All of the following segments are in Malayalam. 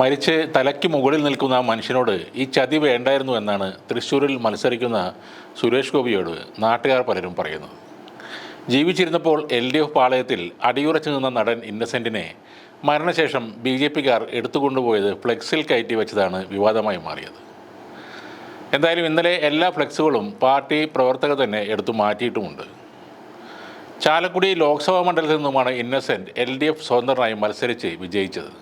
മരിച്ച് തലയ്ക്ക് മുകളിൽ നിൽക്കുന്ന ആ മനുഷ്യനോട് ഈ ചതി വേണ്ടായിരുന്നു എന്നാണ് തൃശ്ശൂരിൽ മത്സരിക്കുന്ന സുരേഷ് ഗോപിയോട് നാട്ടുകാർ പലരും പറയുന്നത്. ജീവിച്ചിരുന്നപ്പോൾ എൽ ഡി എഫ് പാളയത്തിൽ അടിയുറച്ചു നിന്ന നടൻ ഇന്നസെന്റിനെ മരണശേഷം ബി ജെ പിക്കാർ എടുത്തുകൊണ്ടുപോയത് ഫ്ലെക്സിൽ കയറ്റി വെച്ചതാണ് വിവാദമായി മാറിയത്. എന്തായാലും ഇന്നലെ എല്ലാ ഫ്ലെക്സുകളും പാർട്ടി പ്രവർത്തകർ തന്നെ എടുത്തു മാറ്റിയിട്ടുമുണ്ട്. ചാലക്കുടി ലോക്സഭാ മണ്ഡലത്തിൽ നിന്നുമാണ് ഇന്നസെന്റ് എൽ ഡി എഫ് സ്വതന്ത്രനായി മത്സരിച്ച് വിജയിച്ചത്.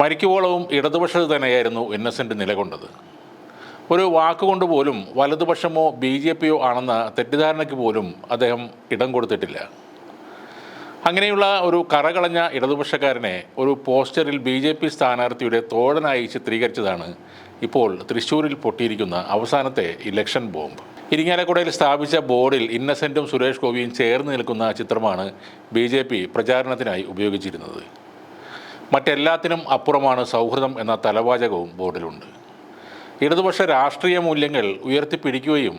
മരിക്കുവോളവും ഇടതുപക്ഷത്ത് തന്നെയായിരുന്നു ഇന്നസെന്റ് നിലകൊണ്ടത്. ഒരു വാക്കുകൊണ്ട് പോലും വലതുപക്ഷമോ ബി ജെ പിയോ ആണെന്ന തെറ്റിദ്ധാരണയ്ക്ക് പോലും അദ്ദേഹം ഇടം കൊടുത്തിട്ടില്ല. അങ്ങനെയുള്ള ഒരു കറകളഞ്ഞ ഇടതുപക്ഷക്കാരനെ ഒരു പോസ്റ്ററിൽ ബി ജെ പി സ്ഥാനാർത്ഥിയുടെ തോഴനായി ചിത്രീകരിച്ചതാണ് ഇപ്പോൾ തൃശ്ശൂരിൽ പൊട്ടിയിരിക്കുന്ന അവസാനത്തെ ഇലക്ഷൻ ബോംബ് ഇരിങ്ങാലക്കുടയിൽ സ്ഥാപിച്ച ബോർഡിൽ ഇന്നസെന്റും സുരേഷ് ഗോപിയും ചേർന്ന് നിൽക്കുന്ന ചിത്രമാണ് ബി പ്രചാരണത്തിനായി ഉപയോഗിച്ചിരുന്നത്. മറ്റെല്ലാത്തിനും അപ്പുറമാണ് സൗഹൃദം എന്ന തലവാചകവും ബോർഡിലുണ്ട്. ഇടതുപക്ഷ രാഷ്ട്രീയ മൂല്യങ്ങൾ ഉയർത്തിപ്പിടിക്കുകയും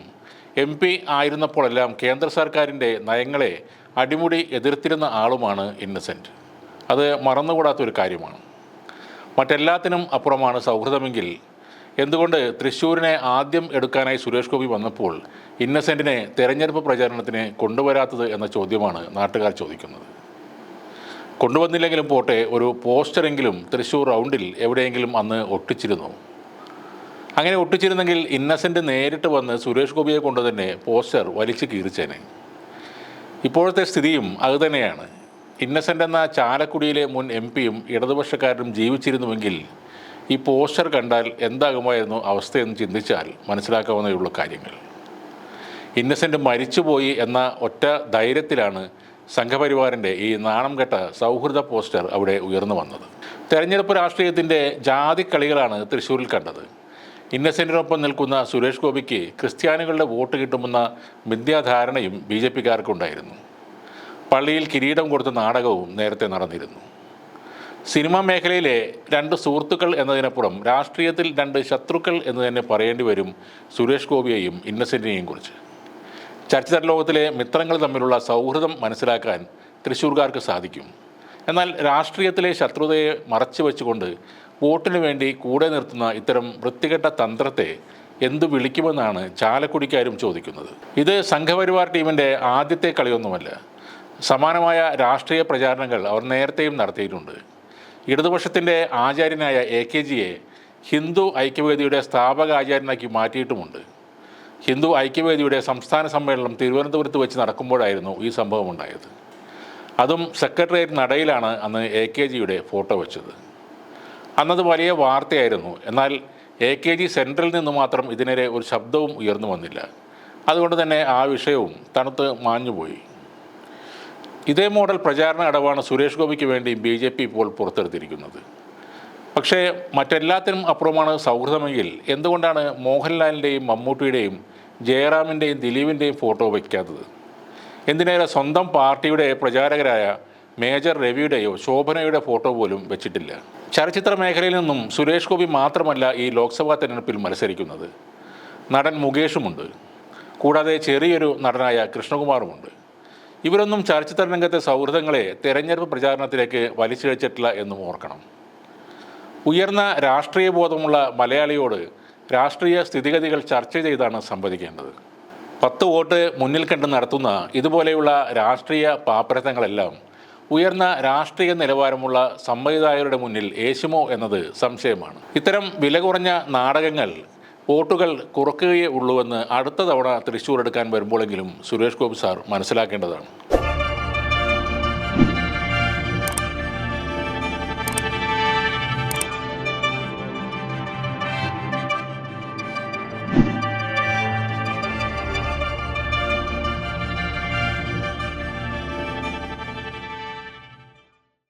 എം പി ആയിരുന്നപ്പോഴെല്ലാം കേന്ദ്ര സർക്കാരിന്റെ നയങ്ങളെ അടിമുടി എതിർത്തിരുന്ന ആളുമാണ് ഇന്നസെന്റ്. അത് മറന്നുകൂടാത്തൊരു കാര്യമാണ്. മറ്റെല്ലാത്തിനും അപ്പുറമാണ് സൗഹൃദമെങ്കിൽ എന്തുകൊണ്ട് തൃശ്ശൂരിനെ ആദ്യം എടുക്കാനായി സുരേഷ് ഗോപി വന്നപ്പോൾ ഇന്നസെന്റിനെ തെരഞ്ഞെടുപ്പ് പ്രചാരണത്തിന് കൊണ്ടുവരാത്തത് എന്ന ചോദ്യമാണ് നാട്ടുകാർ ചോദിക്കുന്നത്. കൊണ്ടുവന്നില്ലെങ്കിലും പോട്ടെ ഒരു പോസ്റ്ററെങ്കിലും തൃശ്ശൂർ റൗണ്ടിൽ എവിടെയെങ്കിലും അന്ന് ഒട്ടിച്ചിരുന്നു. അങ്ങനെ ഒട്ടിച്ചിരുന്നെങ്കിൽ ഇന്നസെന്റ് നേരിട്ട് വന്ന് സുരേഷ് ഗോപിയെ കൊണ്ട് തന്നെ പോസ്റ്റർ വലിച്ചു കീറിച്ചേനെ. ഇപ്പോഴത്തെ സ്ഥിതിയും അതുതന്നെയാണ് ഇന്നസെന്റ് എന്ന ചാലക്കുടിയിലെ മുൻ എം പിയും ഇടതുപക്ഷക്കാരനും ജീവിച്ചിരുന്നുവെങ്കിൽ ഈ പോസ്റ്റർ കണ്ടാൽ എന്താകുമായിരുന്നു അവസ്ഥയെന്ന് ചിന്തിച്ചാൽ മനസ്സിലാക്കാവുന്നേയുള്ള കാര്യങ്ങൾ. ഇന്നസെന്റ് മരിച്ചുപോയി എന്ന ഒറ്റ ധൈര്യത്തിലാണ് സംഘപരിവാറിന്റെ ഈ നാണം കെട്ട സൗഹൃദ പോസ്റ്റർ അവിടെ ഉയർന്നു വന്നത്. തെരഞ്ഞെടുപ്പ് രാഷ്ട്രീയത്തിന്റെ ജാതിക്കളികളാണ് തൃശ്ശൂരിൽ കണ്ടത്. ഇന്നസെന്റിനൊപ്പം നിൽക്കുന്ന സുരേഷ് ഗോപിക്ക് ക്രിസ്ത്യാനികളുടെ വോട്ട് കിട്ടുമെന്ന മിഥ്യാധാരണയും ബി ജെ പിക്കാർക്കുണ്ടായിരുന്നു. പള്ളിയിൽ കിരീടം കൊടുത്ത നാടകവും നേരത്തെ നടന്നിരുന്നു. സിനിമാ മേഖലയിലെ രണ്ട് സുഹൃത്തുക്കൾ എന്നതിനപ്പുറം രാഷ്ട്രീയത്തിൽ രണ്ട് ശത്രുക്കൾ എന്ന് തന്നെ പറയേണ്ടി വരും സുരേഷ് ഗോപിയെയും ഇന്നസെന്റിനെയും കുറിച്ച്. ചലച്ചിത്ര ലോകത്തിലെ മിത്രങ്ങൾ തമ്മിലുള്ള സൗഹൃദം മനസ്സിലാക്കാൻ തൃശ്ശൂർക്കാർക്ക് സാധിക്കും. എന്നാൽ രാഷ്ട്രീയത്തിലെ ശത്രുതയെ മറച്ചു വെച്ചുകൊണ്ട് വോട്ടിനു വേണ്ടി കൂടെ നിർത്തുന്ന ഇത്തരം വൃത്തികെട്ട തന്ത്രത്തെ എന്തു വിളിക്കുമെന്നാണ് ചാലക്കുടിക്കാരും ചോദിക്കുന്നത്. ഇത് സംഘപരിവാർ ടീമിന്റെ ആദ്യത്തെ കളിയൊന്നുമല്ല. സമാനമായ രാഷ്ട്രീയ പ്രചാരണങ്ങൾ അവർ നേരത്തെയും നടത്തിയിട്ടുണ്ട്. ഇടതുപക്ഷത്തിന്റെ ആചാര്യനായ എ കെ ജിയെ ഹിന്ദു ഐക്യവേദിയുടെ സ്ഥാപക ആചാര്യനാക്കി മാറ്റിയിട്ടുമുണ്ട്. ഹിന്ദു ഐക്യവേദിയുടെ സംസ്ഥാന സമ്മേളനം തിരുവനന്തപുരത്ത് വെച്ച് നടക്കുമ്പോഴായിരുന്നു ഈ സംഭവം ഉണ്ടായത്. അതും സെക്രട്ടേറിയറ്റ് നടയിലാണ് അന്ന് എ കെ ജിയുടെ ഫോട്ടോ വെച്ചത്. അന്നത് വലിയ വാർത്തയായിരുന്നു. എന്നാൽ എ കെ ജി സെൻട്രലിൽ നിന്ന് മാത്രം ഇതിനെതിരെ ഒരു ശബ്ദവും ഉയർന്നു വന്നില്ല. അതുകൊണ്ട് തന്നെ ആ വിഷയവും തണുത്ത് മാഞ്ഞുപോയി. ഇതേ മോഡൽ പ്രചാരണ അടവാണ് സുരേഷ് ഗോപിക്ക് വേണ്ടി ബി ജെ പി ഇപ്പോൾ പുറത്തെടുത്തിരിക്കുന്നത്. പക്ഷേ മറ്റെല്ലാത്തിനും അപ്പുറമാണ് സൗഹൃദമെങ്കിൽ എന്തുകൊണ്ടാണ് മോഹൻലാലിന്റെയും മമ്മൂട്ടിയുടെയും ജയറാമിന്റെയും ദിലീപിന്റെയും ഫോട്ടോ വയ്ക്കാത്തത്? എന്തിനേറെ സ്വന്തം പാർട്ടിയുടെ പ്രചാരകരായ മേജർ രവിയുടെയോ ശോഭനയുടെ ഫോട്ടോ പോലും വെച്ചിട്ടില്ല. ചലച്ചിത്ര മേഖലയിൽ നിന്നും സുരേഷ് ഗോപി മാത്രമല്ല ഈ ലോക്സഭാ തെരഞ്ഞെടുപ്പിൽ മത്സരിക്കുന്നത്. നടൻ മുകേഷുമുണ്ട്. കൂടാതെ ചെറിയൊരു നടനായ കൃഷ്ണകുമാറുമുണ്ട്. ഇവരൊന്നും ചലച്ചിത്ര രംഗത്തെ സൗഹൃദങ്ങളെ തെരഞ്ഞെടുപ്പ് പ്രചാരണത്തിലേക്ക് വലിച്ചിഴച്ചിട്ടില്ല എന്നും ഓർക്കണം. ഉയർന്ന രാഷ്ട്രീയ ബോധമുള്ള മലയാളിയോട് രാഷ്ട്രീയ സ്ഥിതിഗതികൾ ചർച്ച ചെയ്താണ് സംവദിക്കേണ്ടത്. പത്ത് വോട്ട് മുന്നിൽ കണ്ട് നടത്തുന്ന ഇതുപോലെയുള്ള രാഷ്ട്രീയ പാപ്പരത്തങ്ങളെല്ലാം ഉയർന്ന രാഷ്ട്രീയ നിലവാരമുള്ള സംവിധായകരുടെ മുന്നിൽ ഏശുമോ എന്നത് സംശയമാണ്. ഇത്തരം വില കുറഞ്ഞ നാടകങ്ങൾ വോട്ടുകൾ കുറക്കുകയേ ഉള്ളൂവെന്ന് അടുത്ത തവണ തൃശ്ശൂർ എടുക്കാൻ വരുമ്പോഴെങ്കിലും സുരേഷ് ഗോപി സാർ മനസ്സിലാക്കേണ്ടതാണ്.